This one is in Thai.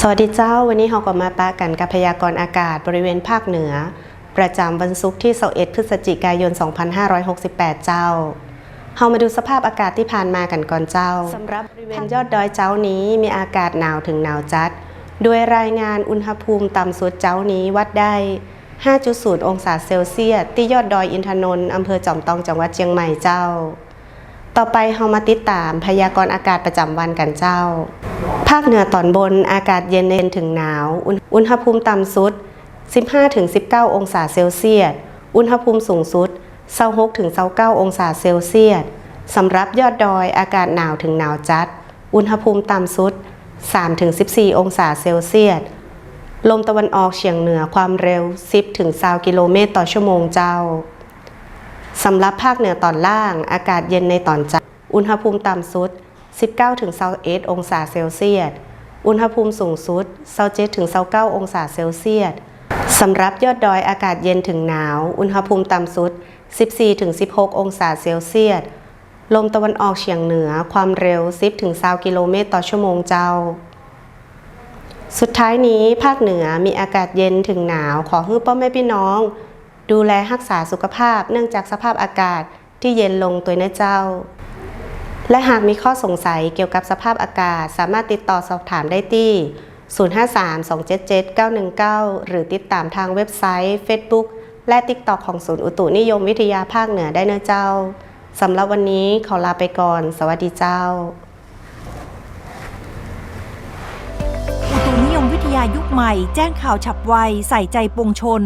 สวัสดีเจ้า วันนี้เราก็มาปะกันกับพยากรณ์อากาศบริเวณภาคเหนือ ประจำวันศุกร์ที่21พฤศจิกายน 2568 เจ้าเฮามาดูสภาพอากาศที่ผ่านมากันก่อนเจ้าสำหรับบริเวณยอดดอยเจ้านี้มีอากาศหนาวถึงหนาวจัดด้วยรายงานอุณหภูมิต่ำสุดเจ้านี้วัดได้ 5.0 องศาเซลเซียสที่ยอดดอยอินทนนท์อำเภอจอมตองจังหวัดเชียงใหม่เจ้า ต่อไปเฮามาติดตามพยากรณ์อากาศประจำวันกันเจ้า ภาคเหนือตอนบนอากาศเย็นเย็นถึงหนาวอุณอุณหภูมิต่ำสุด 15-19 องศาเซลเซียส อุณหภูมิสูงสุด 26-29 องศาเซลเซียสสำหรับยอดดอยอากาศหนาวถึงหนาวจัด อุณหภูมิต่ำสุด 3-14 องศาเซลเซียส ลมตะวันออกเฉียงเหนือความเร็ว 10-20 กิโลเมตรต่อชั่วโมงเจ้า สำหรับภาคเหนือตอนล่าง อากาศเย็นในตอนจัดอุณหภูมิต่ำสุด 19-21 องศาเซลเซียส อุณหภูมิสูงสุด 27-29 องศาเซลเซียสสำหรับยอดดอยอากาศเย็นถึงหนาว อุณหภูมิต่ำสุด 14-16 องศาเซลเซียส ลมตะวันออกเฉียงเหนือความเร็ว 10-20 กิโลเมตรต่อชั่วโมงเจ้า สุดท้ายนี้ภาคเหนือมีอากาศเย็นถึงหนาว ขอให้พ่อแม่พี่น้อง ดูแลรักษาสุขภาพเนื่องจากสภาพอากาศที่เย็นลงตัวนะเจ้า และหากมีข้อสงสัยเกี่ยวกับสภาพอากาศ สามารถติดต่อสอบถามได้ที่ 053-277-919 หรือติดตามทางเว็บไซต์ Facebook และ TikTok ของศูนย์อุตุนิยมวิทยาภาคเหนือได้เนะเจ้าสำหรับวันนี้ขอลาไปก่อน สวัสดีเจ้า อุตุนิยมวิทยายุคใหม่ แจ้งข่าวฉับไว ใส่ใจปวงชน